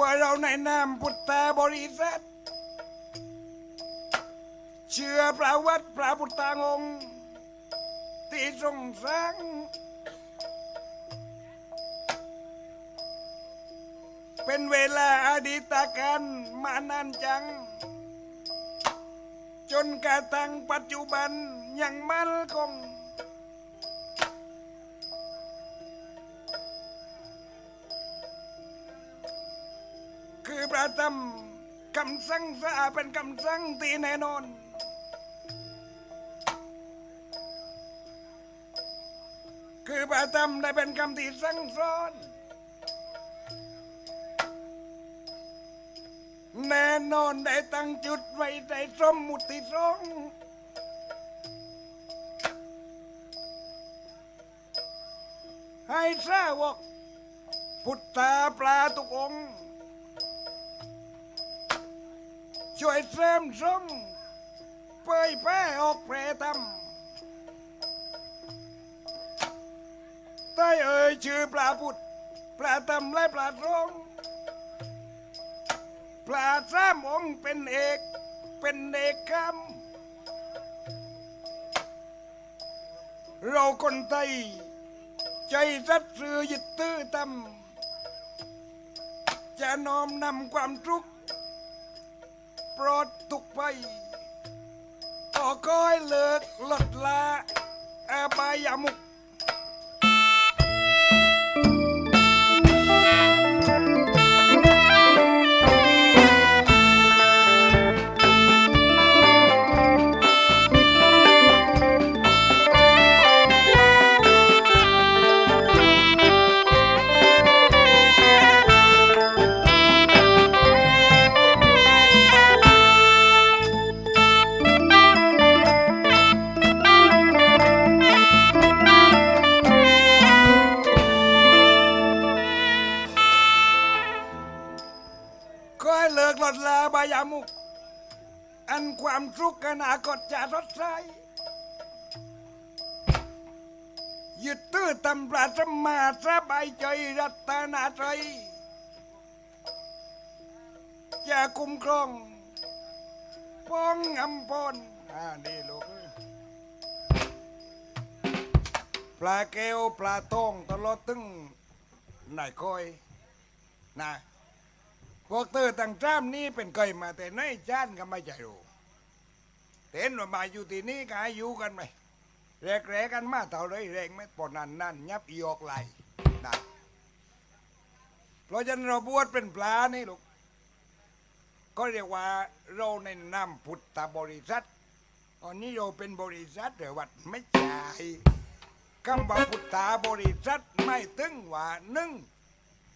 ว่าเราในนามพุทธบริษัท เชื่อพระวัดพระพุทธองค์ที่ทรงสร้างเป็นเวลาอดีตการมานานจัง จนกระทั่งปัจจุบันยังมั่นคง คือพระธรรมคำสั่งสะอาเป็นคำสั่งที่แน่นอนคือพระธรรมได้เป็นคำที่สั่งสอนแน่นอนได้ตั้งจุดไว้ได้สมมุติสงให้ทราบว่าพุทธาปลาทุกองค์ ช่วยเสริมสงเผยแพร่ออกแพร่ธรรมใต้เอ่ยชื่อปลาพุทธปลาธรรมและปลาสงปลาสามองเป็นเอกเป็นเอกคำเราคนไทย ใจรัดสื่อยึดตื้อตำจะน้อมนำความทุกข์ ปลอดทุกไปขอคอยเลิกลดละอาบายามุก รัตนาใจยจะคุ้มครอง ป้องอำพรอ่าดีลูกเอ้ยปลาแก้วปลาทองตลอดตึงนายคอยนะพวกเตอต่างจ้ามนี่เป็นเคยมาแต่ในจ้านก็ไม่ใจรู้แต่เห็นว่ามาอยู่ที่นี่ก็ให้อยู่กันไหมแรกแรกันมาเท่าไรแรงไม่ปนนั่นนั่นยับอีออกไหลนะ เพราะฉะนั้นเราบวชเป็นปลานี่ลูกก็เรียกว่าเราในนามพุทธบริษัทอันนี้เราเป็นบริษัทหรือวัดไม่ใช่คำว่าพุทธบริษัทไม่ตึงว่าหนึ่ง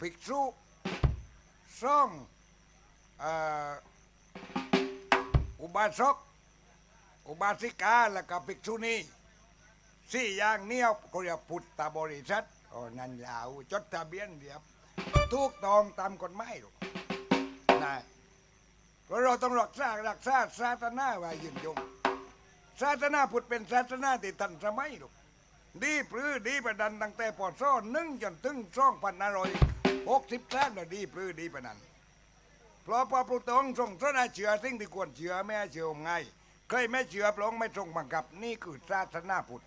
ภิกษุซ่องอุบาสกอุบาสิกาแล้วก็ภิกษุณีสี่อย่างเนี้ยก็เรียกพุทธบริษัทอ๋อนั่นยาวจดทะเบียนเดียบ ถูกต้องตามกฎหมายหรอกนะเพราะเราต้องรักษารักษาศาสนาไว้ยืนยงศาสนาพุทธเป็นศาสนาที่ทันสมัยหรอกดีปรือดีประดันตั้งแต่ปอดซ่อหนึ่งจนถึงสองพันห้าร้อยหกสิบแท้น่ะดีปลื้อดีประนั้นเพราะพระพุทธองค์ทรงสนาเชื่อสิ่งที่ควรเชื่อไม่เชื่อง่ายเคยไม่เชื่อพระองค์ไม่ทรงบังคับ นี่คือศาสนาพุทธ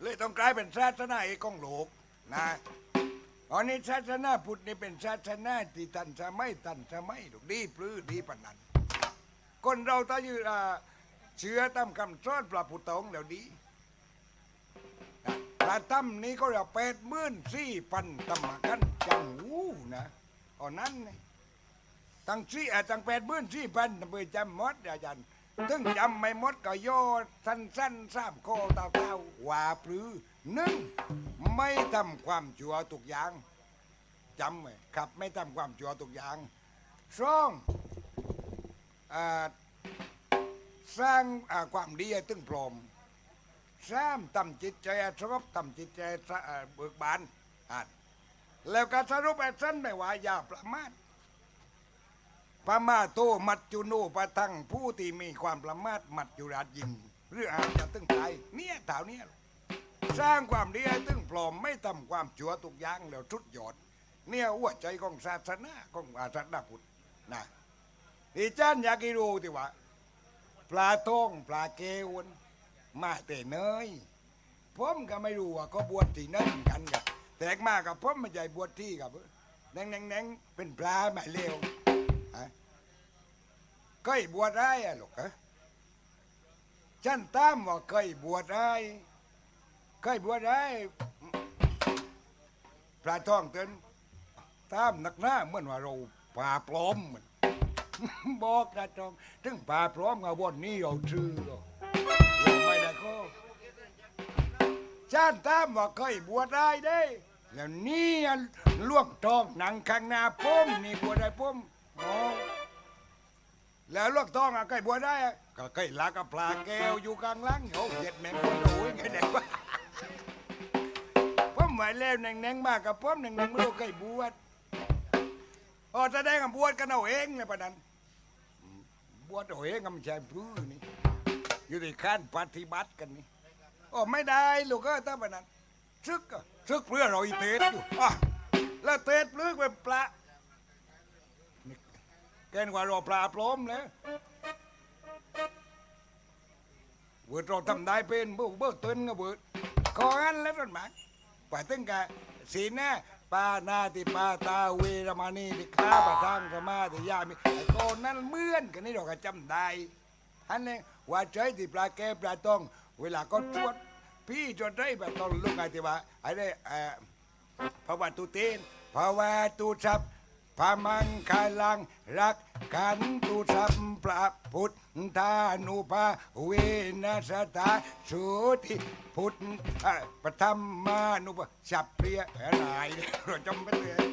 เลยต้องกลายเป็นศาสนาเอกของโลกนะ อันนี้ศาสนาพุทธนี่เป็นศาสนาที่ทันสมัยทันสมัยลูกดีปลื้อดีปนันคนเราถ้าอยู่อ่าเชื่อตามคำสอนพระพุทธองค์แล้วดีพระธรรมนี้ก็เรียกแปดหมื่นสี่พันธรรมกันจังหูนะอันนั้นนี่ตั้งสี่อะตั้งแปดหมื่นสี่พันเบอจำหมดอาจารย์ถึงจำไม่หมดก็โยสั้นสั้นๆสามโคต้าเต้าๆว่าปรือ หนึ่งไม่ทำความชั่วทุกอย่างจำไว้ครับไม่ทำความชั่วทุกอย่างสองอ่าสร้างอ่าความดีให้ถึงพร้อมสามทำจิตใจสงบทำจิตใจสะเอ่อเบิกบานอ่านแล้วก็สรุปไอ้สั้นไม่ว่าอย่าประมาทประมาโตมัจจุโนปะทังผู้ที่มีความประมาทมัจจุราชยิงหรืออาจจะตึงตายเนี่ยเท่าเนี้ย สร้างความดีให้ตึงพร้อมไม่ทำความชั่วทุกอย่างแล้วทุดยอด เนี่ยหัวใจของศาสนาของอาศาสนาพุทธนะดิฉันอยากให้รู้ที่ว่าปลาทองปลาเกวนมาแต่เนยผมก็ไม่รู้ว่าเขาบวชที่นั่นกันกับแตกมากกับผมไม่ใช่บวชที่กับแนงแนงแนงเป็นปลาไม่เลวฮะเคยบวชได้อะลูกฮะฉันตามว่าเคยบวชได้ เคยบวชได้ปลาทองเตือนตามนักหน้าเหมือนว่าเราปลาปลอมเหมือนบอกนะจองถึงปลาปลอมกับวันนี้เราชื่อเราไม่ได้ก็ชาติตามว่าเคยบวชได้เด้แล้วนี่ลวงทองหนังข้างหน้าป้มนี่บวชได้ป้มอแล้วลวงทองอะเคยบวชได้ก็เคยลากับปลาแก้วอยู่กลางหลังโอ้เห็ดแมงคนโอ้ยไงเด็กวะ ผมไหวแล้วแหน่งๆมากกับผมแหน่งๆไม่รู้เคยบวชอ๋อแสดงกับบวชกันเอาเองเลยปะนันบวชเอาเองก็ไม่ใช่พื้นนี่อยู่ในขั้นปฏิบัติกันนี่อ๋อไม่ได้ลูกก็ถ้าปะนันซึกซึกเพื่อเราอีเตสอยู่อะแล้วเตสเลือกเป็นปลานี่แกนกว่าเราปลาปลอมแล้วเวิร์ดเราทำได้เป็นเบิกเบิกต้นก็เวิร์ดขออันแล้วต้นหมา กไปถึงกะสีหน้าปานาติปาตาเวรมานีติฆาปะทางสมาติยามิไอ้โกนนั้นเหมื่อนกันนี่เราก็จำได้อันนี้ว่าใจที่ปลาแก้ปลาต้อง เวลาก็ตรวจพี่จนได้แบบต้องลูกไงที่ว่าไอ้ได้เอ่อพระวัตุเตนพระวัตุสัพย์ะมังคลังรักกันตุสัพพระพุทธานุภาเวนัสตาสุติพุทธเอ่อปฐมานุภาสัพเปรียอะไรเนี่ยเราจำไม่เลย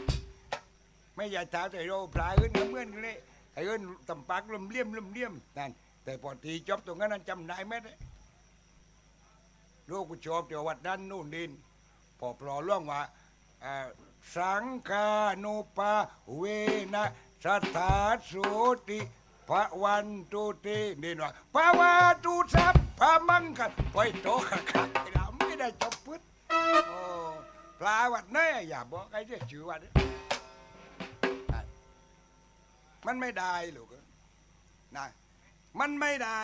ไม่อยากถามแต่เราปลาเอิ้นเมื่อนกันเลยไอ้เอิ้นตำปักลมเลี่ยมลมเลี่ยมนั่นแต่พอตีจบตรงนั้นจำได้ไหมเนี่ยลูกกูชอบเดี๋ยววัดด้านนู่นดินพอปลอล่วงว่าอ่อ สังฆานุปาเวนะสถาสุติพระวันตุตินี่ว่าพระวาตุสัพพะมังกันไปโตขะขักไอ้เราไม่ได้จบพุทธโอ้ปลาวัดเน่อย่าบอกไอ้เรื่องชื่อวัดมันไม่ได้ลูกเอ้ยนะมันไม่ได้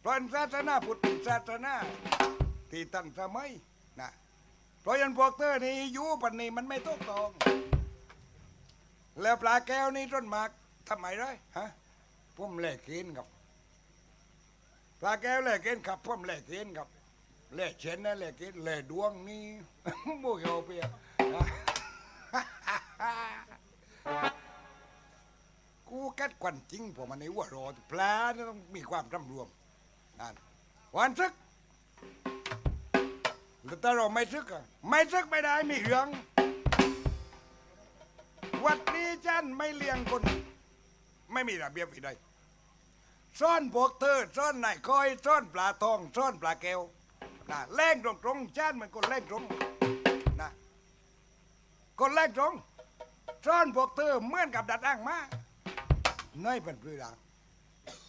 เพราะศาสนาพุทธนศาสนาที่ตั้งสมัย เพราะยันพวกเตอร์นี่ยูปันนี้มันไม่ตกตอง แล้วปลาแก้วนี่ต้นหมากทำไมไรฮะผมแลกกินครับ ปลาแก้วแลกกินครับผมแลกกินครับแลกเชนนะแลกกินแลกดวงนี่โมโหเปียกูแกัดควันจริงผมมันในหัวรอปลาเนี่ต้องมีความร่ำรวมนั่นวันซึก แล้วถ้าเราไม่ซึกอะไม่ซึกไม่ได้มีเรื่องวัดนี้ฉันไม่เลี้ยงคน ไม่มีระเบียบวินัยซ่อนพวกเธอซ่อนนายคอยซ่อนปลาทองซ่อนปลาแก้วนะแรงตรงตรงๆฉันมันคนแรงตรงนะคนแรงตรงซ่อนพวกเธอเหมือนกับดัดอ้างมาน้อยเป็นปลือดา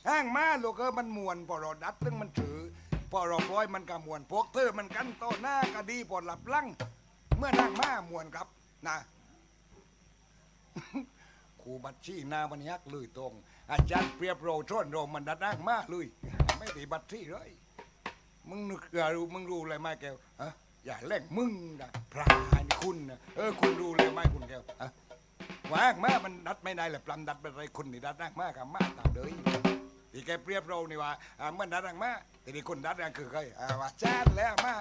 อ้างมาลูกเออมันมวนพอเราดัดซึ่งมันถือ พอเราปล่อยมันก็มวนพวกเธอมันกันโตหน้าก็ดีปอดหลับลังเมื่อนั่งมามวนครับนะครูบัตชีนามันยักเลยตรง อาจารย์เปรียบโรชนโรมันดัดนั่งมาเลยไม่ได้บัตชีเลยมึงนึกอย่ารู้มึงรู้อะไรไหมแกวฮะอย่าแล่งมึงนะพรานคุณนะเออคุณรู้เลยไหมคุณแก้วฮะว่างมามันดัดไม่ได้แหละปลำดัดเป็นไรคุณนี่ดัดนั่งมากับมาตามเลย ที่แกเปรียบเรานี่ว่าอ่ามันดัดรังมาแต่นี่คนดัดรังคือใครอ่าว่าจานแล้วมา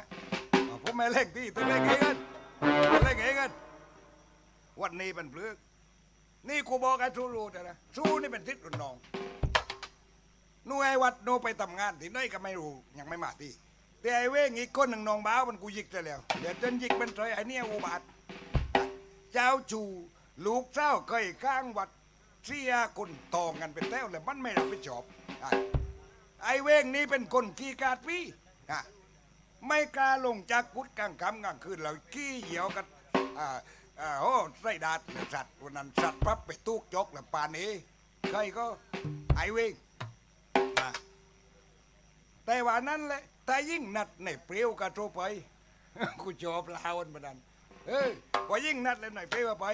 อ่าผมไม่เล่นที่ตัวเล่นเองกันตัวเล่นเองกันวันนี้เป็นเปลือกนี่กูบอกไอ้ทูรู้แต่ละทูนี่เป็นทิศรุ่นน้องหนู่ไอ้วัดโนไปทำงานที่ไหนก็ไม่รู้ยังไม่มาที่แต่ไอ้เว้งอีกคนหนึ่งน้องบ้าวมันกูยิกจะแล้วเดี๋ยวจนยิกเป็นเฉยไอ้เนี่ยอุบาท เจ้าจูลูกเจ้าเคยข้างวัดเสียคนตองกันเป็นแถวเลยมันไม่รับผิดชอบ อะไอ้เว้งนี้เป็นคนขี้กาดพี่อะไม่กล้าลงจากกุดกลางค่ำกลางคืนเราขี้เหี่ยวกันอ่าอ่าโอ้ไส้ดาดสัตว์วันนั้นสัตว์ปั๊บไปตูกจกแล้วป่านนี้ใครก็ไอ้เว้งอะแต่ว่านั้นแหละแต่ยิ่งนัดในเปรี้ยวกระโทรไป กูชอบลาวันบันนั้นเออพอยิ่งนัดแล้วหน่อยไปว่าไป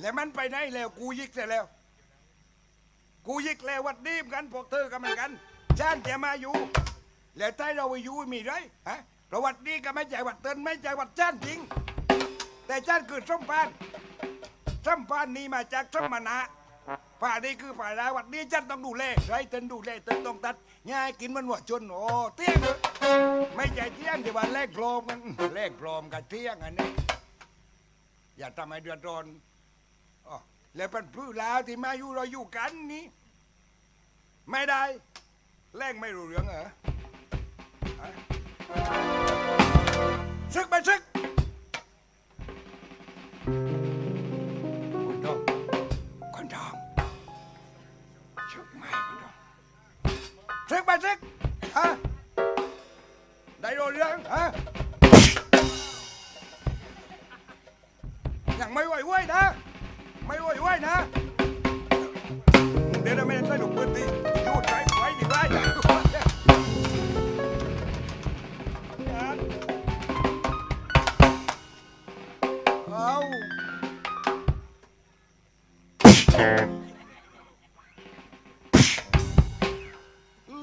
แล้วมันไปไหนแล้วกูยิกเสร็จแล้ว กูยิกแล้ววัดดีมกันพวกเธอก็เหมือนกันชานจะมาอยู่ แล้วใต้เราไปอยู่มีไรฮะประวัติดีก็ไม่ใจวัดเตินไม่ใจวัดจ้านจริง แต่จ้านคือส้มปานส้มปานนี่มาจากส้มมะนะป่านี้คือป่าลาวัดนี้จ้านต้องดูแลไรเตินดูแลเตินต้องตัดง่ายกินมันหัวจนโอ้เตี้ยงไม่ใจเตี้ยงแต่ว่าแลกโกลมกันแลกโกลมกับเตี้ยงอันนี้อย่าทำให้เดือดร้อน แล้วเป็นพื้ลาวที่มาอยู่เราอยู่กันนี่ ไม่ได้ แรงไม่รู้เรื่องเหรอ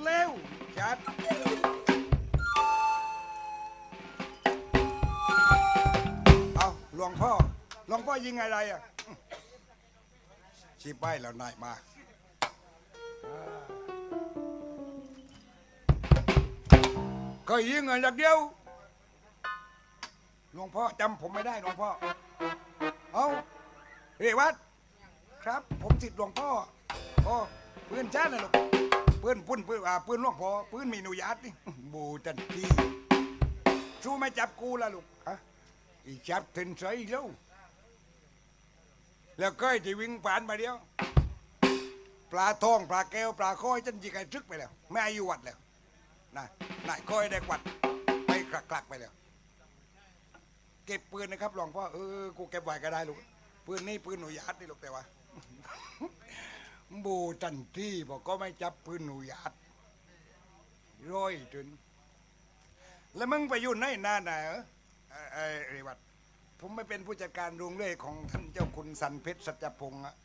เร็วจัดเอาหลวงพ่อหลวงพ่อยิงอะไรอะชี้ป้ายแล้วนายมา ก็ยิงเงินอย่างเดียว หลวงพ่อจำผมไม่ได้หลวงพ่อ เอาเรวัด ครับ ผมสิทธิ์หลวงพ่อโอ้ปืนชาตินะลูกปืนปืนปืนอ่าปืนหลวงพ่อปืนมีหนุยาตนี่ บูจันทีสู้ไม่จับกูละลูกฮะอีจับถึงใส่แล้วแล้วก็ไอ้ที่วิ่งผ่านมาเดียว ปลาทองปลาแก้วปลาค้อยจันยิงไอ้ทึกไปแล้วไม่อายุวัดแล้วนะนายค้อยได้วัดไปกลักกลักไปแล้ว เก็บปืนนะครับหลวงพ่อเออกูเก็บไว้ก็ได้ลูกปืนนี่ปืนหนูยาดนี่ลูกแต่ว่า บูจันทีบอกก็ไม่จับปืนหนูยาดร้อยจนแล้วมึงไปอยู่ไหนหน้าไหนเออ่อเอ่อเรวัตผมไม่เป็นผู้จัดการโรงเรื่อยของท่านเจ้าคุณสันเพชรสัจพงษ์อะ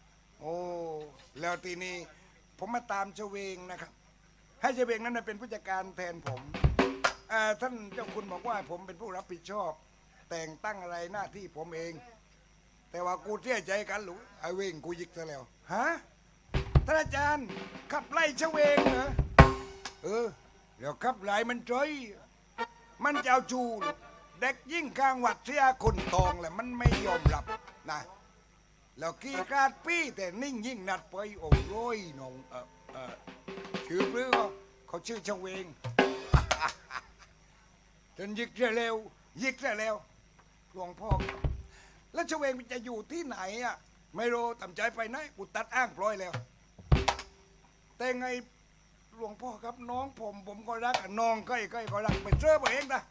โอ้แล้วทีนี้ผมมาตามเฉวงนะครับ ให้เฉวงนั้นนะเป็นผู้จัดการแทนผมท่านเจ้าคุณบอกว่าผมเป็นผู้รับผิดชอบ แต่งตั้งอะไรหน้าที่ผมเอง แต่ว่ากูเสียใจกันหรือไอ้เวงกูยิกซะแล้วฮะ ท่านอาจารย์ ขับไล่เฉวงเหรอเออเดี๋ยวขับไล่มันจ้อยมันจะเอาจูลูกเด็กยิ่งข้างวัดเสียคนตองแหละมันไม่ยอมรับนะแล้วกี้กราดปี้แต่นิ่งยิ่งนัดไปโอ้โยน้องเออเออชื่อเรือเขาชื่อเฉวงจนยิกจะเร็วยิกจะเร็วหลวงพ่อแล้วเฉวงมันจะอยู่ที่ไหนอะไม่รู้ตำใจไปไหนกูตัดอ้างปล่อยแล้ว แต่ไงหลวงพ่อครับน้องผมผมก็รักน้องใกล้ใกล้ก็รักไปเจอผมเองนะ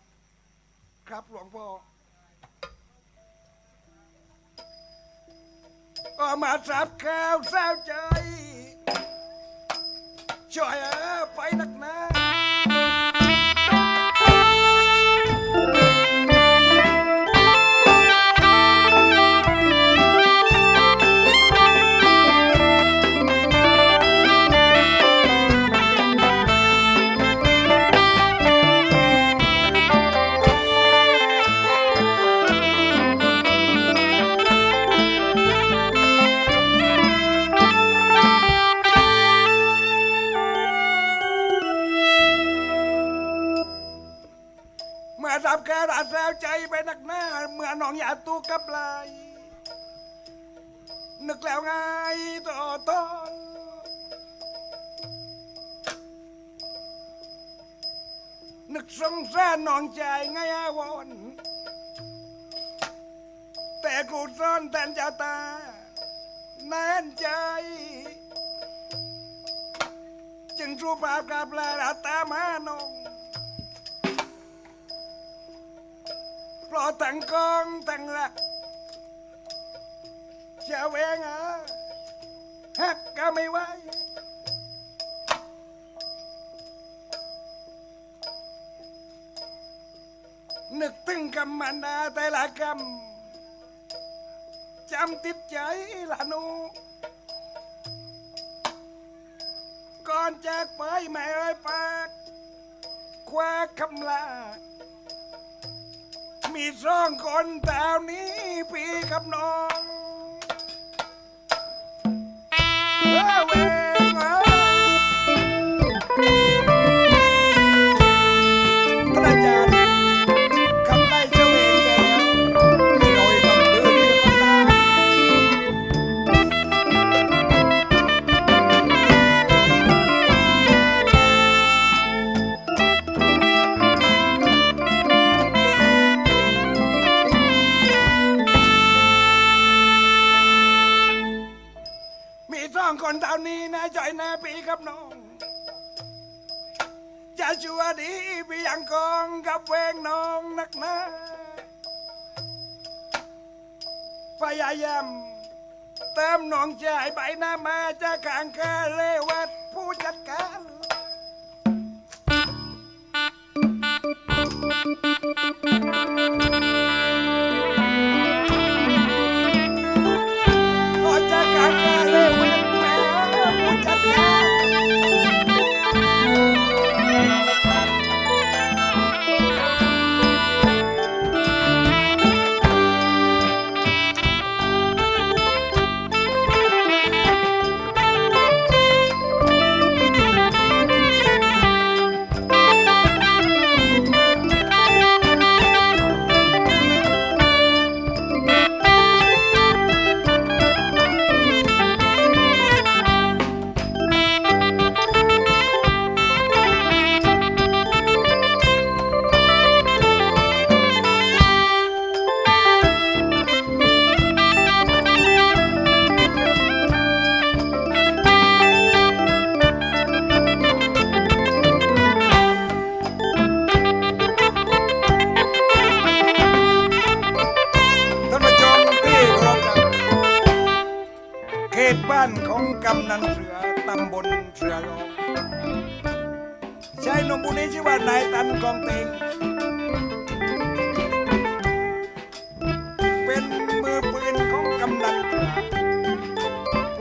ครับหลวงพ่อก็มาสับข้าวเศร้าใจช่วยไปนักหนา นึกสงสารน้องใจไงอาวอนแต่กูซ่อนแทนเจ้าตาแน่นใจ จึงสู้ปราบกับลาราตามาน้องเพราะทั้งกองทั้งรักจะแวงอะฮักก็ไม่ไห นึกถึงกำมันดาแต่ละกจำติดใจละนูก่อนจากไปไม่เอ่ยปาก คว้าคำลา มีสองคนแถวนี้พี่กับน้องเออเว ชัวดีพี่ยังกองกับเวงน้องนักหนาพยายามเติมน้องใจใบหน้ามาจะขางคาเลวัดผู้จัดการ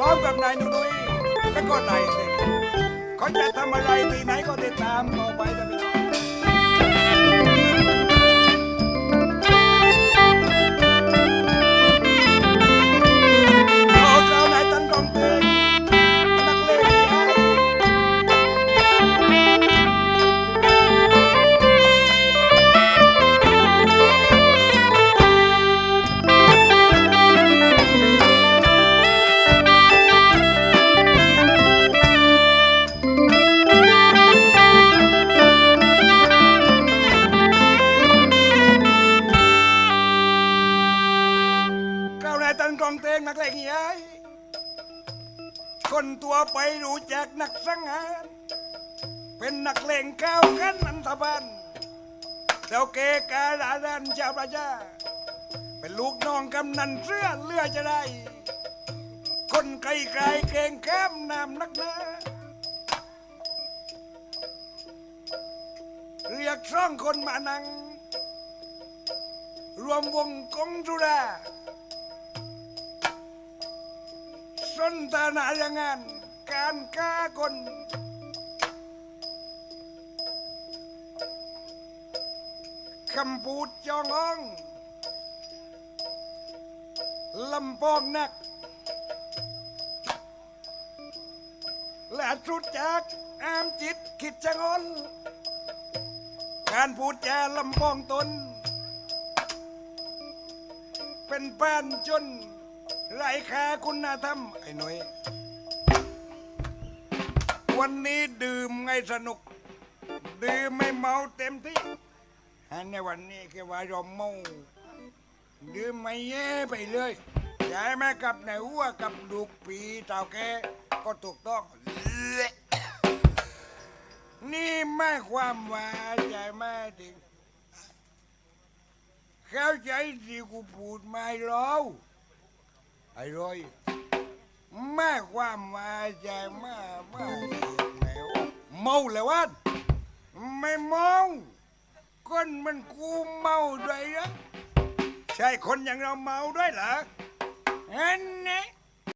ร้อมกับนายหนุนุยและก็นายเต็งเขาจะทำอะไรที่ไหนก็ติดตามต่อไปท่านผู้ช คนตัวไปรู้จักนักสังหารเป็นนักเลงก้าวกันอันธบันเจ้าเกกาลาดันชาวประชาเป็นลูกน้องกำนันเสื้อเลือจะได้ คนไกลไกลเก่งแคมนำนักหนาเรียกสองคนมานั่งรวมวงกงจุรา สนทนาอย่างงานการฆ่าคนคำพูดจองอ้องลำปองนักและสุดจากอามจิตคิดจะงอน การพูดแจาลำปองตน เป็นแป้นจน ไรค่าคุณธรรมไอ้หน่อย วันนี้ดื่มไงสนุก ดื่มไม่เมาเต็มที่อันในวันนี้แค่ว่าเราเมาดื่มไม่แย่ไปเลยย้ายแม่กับในหัวกับลูกปีเต่าแกก็ถูกต้อง นี่ไม่ความว่าใจแม่ถึงเข้าใจที่กูพูดไม่รอไอ้รอยแม่ความมาใจแม่แม่แม่ว่าเมาเลยวะไม่เมาคนมันกูเมาด้วยนะใช่คนอย่างเราเมาด้วยเหรอเอ็น